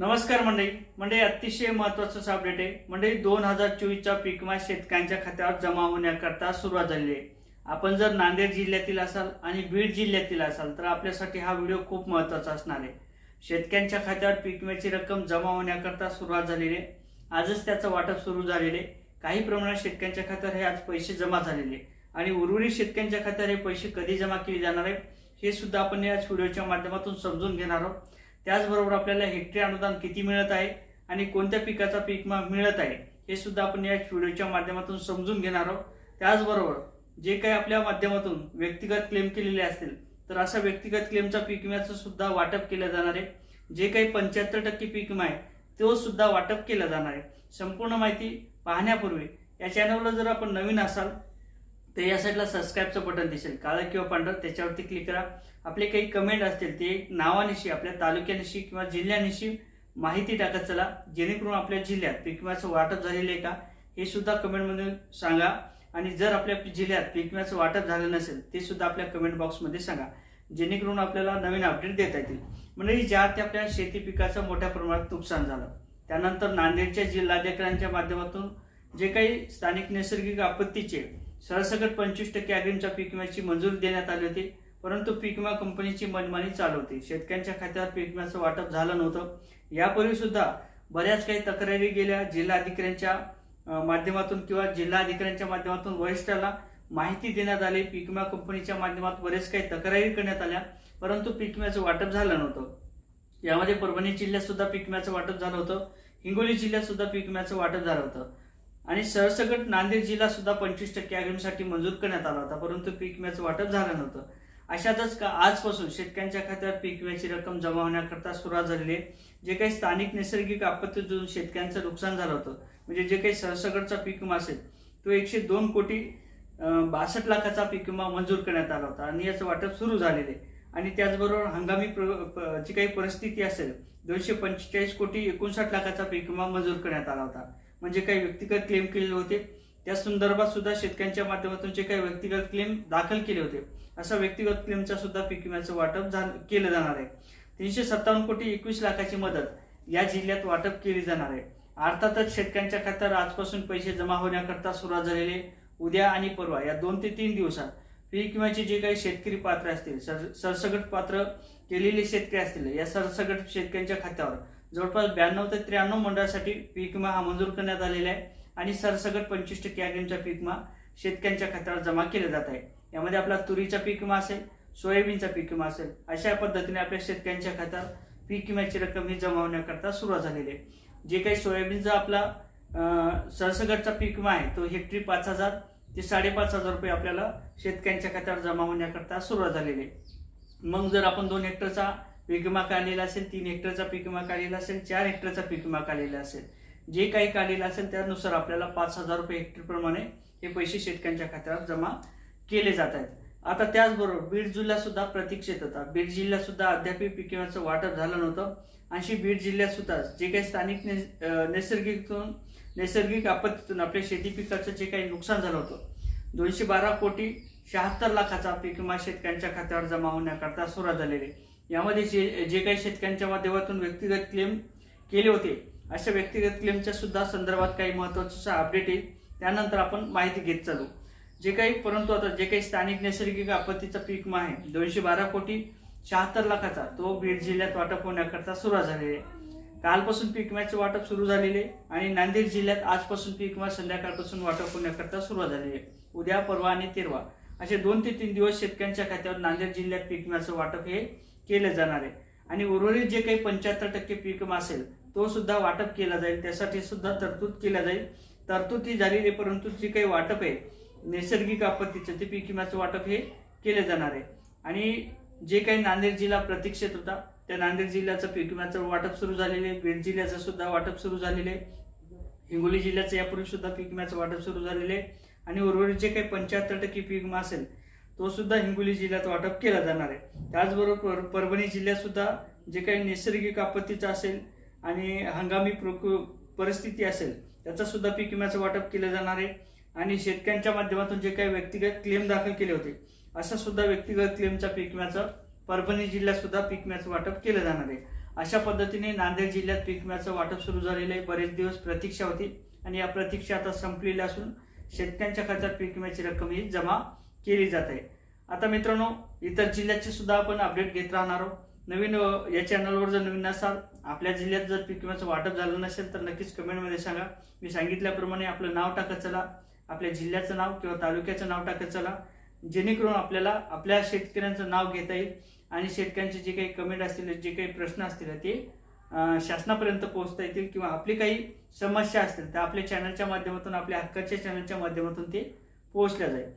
नमस्कार मंडळी. मंडळी अतिशय महत्वाचं अपडेट आहे. मंडळी दोन हजार चोवीसचा पीक विमा शेतकऱ्यांच्या खात्यावर जमा होण्याकरता सुरुवात झालेली आहे. आपण जर नांदेड जिल्ह्यातील असाल आणि बीड जिल्ह्यातील असाल तर आपल्यासाठी हा व्हिडिओ खूप महत्त्वाचा असणार आहे. शेतकऱ्यांच्या खात्यावर पीक विम्याची रक्कम जमा होण्याकरता सुरुवात झालेली आहे. आजच त्याचं वाटप सुरू झालेले आहे. काही प्रमाणात शेतकऱ्यांच्या खात्यावर हे आज पैसे जमा झालेले आहे. आणि उर्वरित शेतकऱ्यांच्या खात्यावर हे पैसे कधी जमा केले जाणार आहे हे सुद्धा आपण या व्हिडिओच्या माध्यमातून समजून घेणार आहोत. त्याचबरोबर आपल्याला हेक्टरी अनुदान किती मिळत आहे आणि कोणत्या पिकाचा पीक मिळत आहे हे सुद्धा आपण या व्हिडिओच्या माध्यमातून समजून घेणार आहोत. त्याचबरोबर जे काही आपल्या माध्यमातून व्यक्तिगत क्लेम केलेले असतील तर अशा व्यक्तिगत क्लेमचा पीक विम्याचं सुद्धा वाटप केलं जाणार आहे. जे काही पंच्याहत्तर टक्के पीक विमा आहे तो सुद्धा वाटप केला जाणार आहे. संपूर्ण माहिती पाहण्यापूर्वी या चॅनलला जर आपण नवीन असाल तर या साईडला सबस्क्राईबचं बटन दिसेल. काळं किंवा पांढरं त्याच्यावरती क्लिक करा. आपले काही कमेंट असतील ते नावानिशी आपल्या तालुक्यानिशी किंवा जिल्ह्यानिशी माहिती टाकत चला. जेणेकरून आपल्या जिल्ह्यात पीक विम्याचं वाटप झालेलं आहे का हे सुद्धा कमेंटमध्ये सांगा. आणि जर आपल्या जिल्ह्यात पीक विम्याचं वाटप झालं नसेल ते सुद्धा आपल्या कमेंट बॉक्समध्ये सांगा. जेणेकरून आपल्याला नवीन अपडेट देता येतील. म्हणजे ज्या त्या आपल्या शेती पिकाचं मोठ्या प्रमाणात नुकसान झालं त्यानंतर नांदेडच्या जिल्हाधिकाऱ्यांच्या माध्यमातून जे काही स्थानिक नैसर्गिक आपत्तीचे सरसकट पंचवीस टक्के अग्रिमच्या पीक विम्याची मंजुरी देण्यात आली होती परंतु पीक विमा कंपनीची मनमानी चालू होती. शेतकऱ्यांच्या खात्यावर पीक विम्याचं वाटप झालं नव्हतं. यापूर्वी सुद्धा बऱ्याच काही तक्रारी गेल्या जिल्हा अधिकाऱ्यांच्या माध्यमातून किंवा जिल्हा अधिकाऱ्यांच्या माध्यमातून वरिष्ठाला माहिती देण्यात आली. पीक विमा कंपनीच्या माध्यमात बरेच काही तक्रारी करण्यात आल्या परंतु पीक विम्याचं वाटप झालं नव्हतं. यामध्ये परभणी जिल्ह्यात सुद्धा पीक विम्याचं वाटप झालं होतं. हिंगोली जिल्ह्यात सुद्धा पीक विम्याचं वाटप झालं होतं. आणि सरसकट नांदेड जिल्हा सुद्धा पंचवीस टक्के अग्रिमसाठी मंजूर करण्यात आला होता परंतु पीक विम्याचं वाटप झालं नव्हतं. अशातच का आजपासून शेतकऱ्यांच्या खात्यावर पीक विम्याची रक्कम जमा होण्याकरता सुरुवात झालेली आहे. जे काही स्थानिक नैसर्गिक आपत्तीतून शेतकऱ्यांचं नुकसान झालं होतं म्हणजे जे काही सरसकटचा पीक विमा असेल तो एकशे दोन कोटी बासष्ट लाखाचा पीक विमा मंजूर करण्यात आला होता आणि याचं वाटप सुरू झालेलं आहे. आणि त्याचबरोबर हंगामी प्र- जी काही परिस्थिती असेल दोनशे पंचेचाळीस कोटी एकोणसाठ लाखाचा पीक विमा मंजूर करण्यात आला होता. म्हणजे काही व्यक्तिगत क्लेम केलेले होते. त्या संदर्भात सुद्धा शेतकऱ्यांच्या माध्यमातून जे काही व्यक्तिगत क्लेम दाखल केले होते असा व्यक्तिगत क्लेमचा सुद्धा पीक विम्याचं वाटप झालं केलं जाणार आहे. तीनशे सत्तावन्न कोटी एकवीस लाखाची मदत या जिल्ह्यात वाटप केली जाणार आहे. अर्थातच शेतकऱ्यांच्या खात्यावर आजपासून पैसे जमा होण्याकरता सुरुवात झालेली उद्या आणि परवा या दोन ते तीन दिवसात पीक विम्याचे जे काही शेतकरी पात्र असतील सर सरसगट पात्र केलेले शेतकरी असतील या सरसगट शेतकऱ्यांच्या खात्यावर जवळपास ब्याण्णव ते त्र्याण्णव मंडळासाठी पीक विमा हा मंजूर करण्यात आलेला आहे आणि सरसगट पंचवीस टक्के अग्रिमचा पीक विमा शेतकऱ्यांच्या खात्यावर जमा केला जात आहे. यामध्ये आपला तुरीचा पीक विमा असेल सोयाबीनचा पीक विमा असेल अशा पद्धतीने आपल्या शेतकऱ्यांच्या खात्यावर पीक विम्याची रक्कम ही जमा होण्याकरता सुरुवात झालेली आहे. जे काही सोयाबीनचा आपला सरसगटचा पीक विमा आहे तो हेक्टरी पाच हजार ते साडेपाच हजार रुपये आपल्याला शेतकऱ्यांच्या खात्यावर जमा होण्याकरता सुरुवात झालेली आहे. मग जर आपण दोन हेक्टरचा पीक विमा काढलेला असेल तीन हेक्टरचा पीक विमा काढलेला असेल चार हेक्टरचा पीक विमा काढलेला असेल. जे काही काढलेलं असेल त्यानुसार आपल्याला पाच हजार रुपये हेक्टरप्रमाणे हे पैसे शेतकऱ्यांच्या खात्यावर जमा केले जात आहेत. आता त्याचबरोबर बीड जिल्हा सुद्धा प्रतीक्षेत होता बीड जिल्ह्यात सुद्धा अद्याप पीक विम्याचं वाटप झालं नव्हतं. आणि बीड जिल्ह्यात सुद्धा जे काही स्थानिक नैसर्गिकतून नैसर्गिक आपत्तीतून आपल्या शेती पिकाचं जे काही नुकसान झालं होतं दोनशे बारा कोटी शहात्तर लाखाचा पीक विमा शेतकऱ्यांच्या खात्यावर जमा होण्याकरता सुरुवात झालेली आहे. यामध्ये जे जे काही शेतकऱ्यांच्या माध्यमातून व्यक्तिगत क्लेम केले होते अशा व्यक्तिगत क्लेमच्या सुद्धा संदर्भात काही महत्वाचं अपडेट येईल. त्यानंतर आपण माहिती घेत चालू. जे काही परंतु आता जे काही स्थानिक नैसर्गिक आपत्तीचा पीक आहे दोनशे बारा कोटी शहात्तर लाखाचा तो बीड जिल्ह्यात वाटप होण्याकरता सुरुवात झालेली आहे. कालपासून पीक विम्याचे वाटप सुरू झालेले आहे आणि नांदेड जिल्ह्यात आजपासून पीक विमा संध्याकाळपासून वाटप होण्याकरता सुरुवात झालेली आहे. उद्या परवा आणि तेरवा असे दोन ते तीन दिवस शेतकऱ्यांच्या खात्यावर नांदेड जिल्ह्यात पीक विम्याचं वाटप हे केलं जाणार आहे. आणि उर्वरित जे काही पंच्याहत्तर टक्के पीक असेल तो सुद्धा वाटप केला जाईल. त्यासाठी सुद्धा तरतूद केल्या जाईल. तरतूद ही झालेली आहे, परंतु जे काही वाटप आहे नैसर्गिक आपत्तीचं ते पीक विम्याचं वाटप हे केले जाणार आहे. आणि जे काही नांदेड जिल्हा प्रतीक्षेत होता त्या नांदेड जिल्ह्याचं पीक विम्याचं वाटप सुरू झालेले आहे. बीड जिल्ह्याचं सुद्धा वाटप सुरू झालेले आहे. हिंगोली जिल्ह्याचं यापूर्वी सुद्धा पीक विम्याचं वाटप सुरू झालेले आहे. आणि उर्वरित जे काही पंच्याहत्तर टक्के पीक विमा असेल तो सुद्धा हिंगोली जिल्ह्यात वाटप केला जाणार आहे. त्याचबरोबर परभणी जिल्ह्यात सुद्धा जे काही नैसर्गिक आपत्तीचं असेल आणि हंगामी प्रक- परिस्थिती असेल त्याचा सुद्धा पीक विम्याचं वाटप केलं जाणार आहे. आणि शेतकऱ्यांच्या माध्यमातून जे काही व्यक्तिगत क्लेम दाखल केले होते असा सुद्धा व्यक्तिगत क्लेमचा पीक विम्याचं परभणी जिल्ह्यात सुद्धा पीक विम्याचं वाटप केलं जाणार आहे. अशा पद्धतीने नांदेड जिल्ह्यात पीक विम्याचं वाटप सुरू झालेलं आहे. बरेच दिवस प्रतीक्षा होती आणि या प्रतीक्षा आता संपलेल्या असून शेतकऱ्यांच्या खात्यात पीक विम्याची रक्कम ही जमा केली जात आहे. आता मित्रांनो इतर जिल्ह्याचे सुद्धा आपण अपडेट घेत राहणार आहोत. नवीन या चॅनलवर जर नवीन असाल आपल्या जिल्ह्यात जर पीक विम्याचं वाटप झालं नसेल तर नक्कीच कमेंटमध्ये सांगा. मी सांगितल्याप्रमाणे आपलं नाव टाकत चला. आपल्या जिल्ह्याचं नाव किंवा तालुक्याचं नाव टाकत चला. जेणेकरून आपल्याला आपल्या शेतकऱ्यांचं नाव घेता येईल आणि शेतकऱ्यांचे जे काही कमेंट असतील जे काही प्रश्न असतील ते शासनापर्यंत पोहोचता येतील किंवा आपली काही समस्या असतील तर आपल्या चॅनलच्या माध्यमातून आपल्या हक्काच्या चॅनलच्या माध्यमातून ते पोहोचल्या जाईल.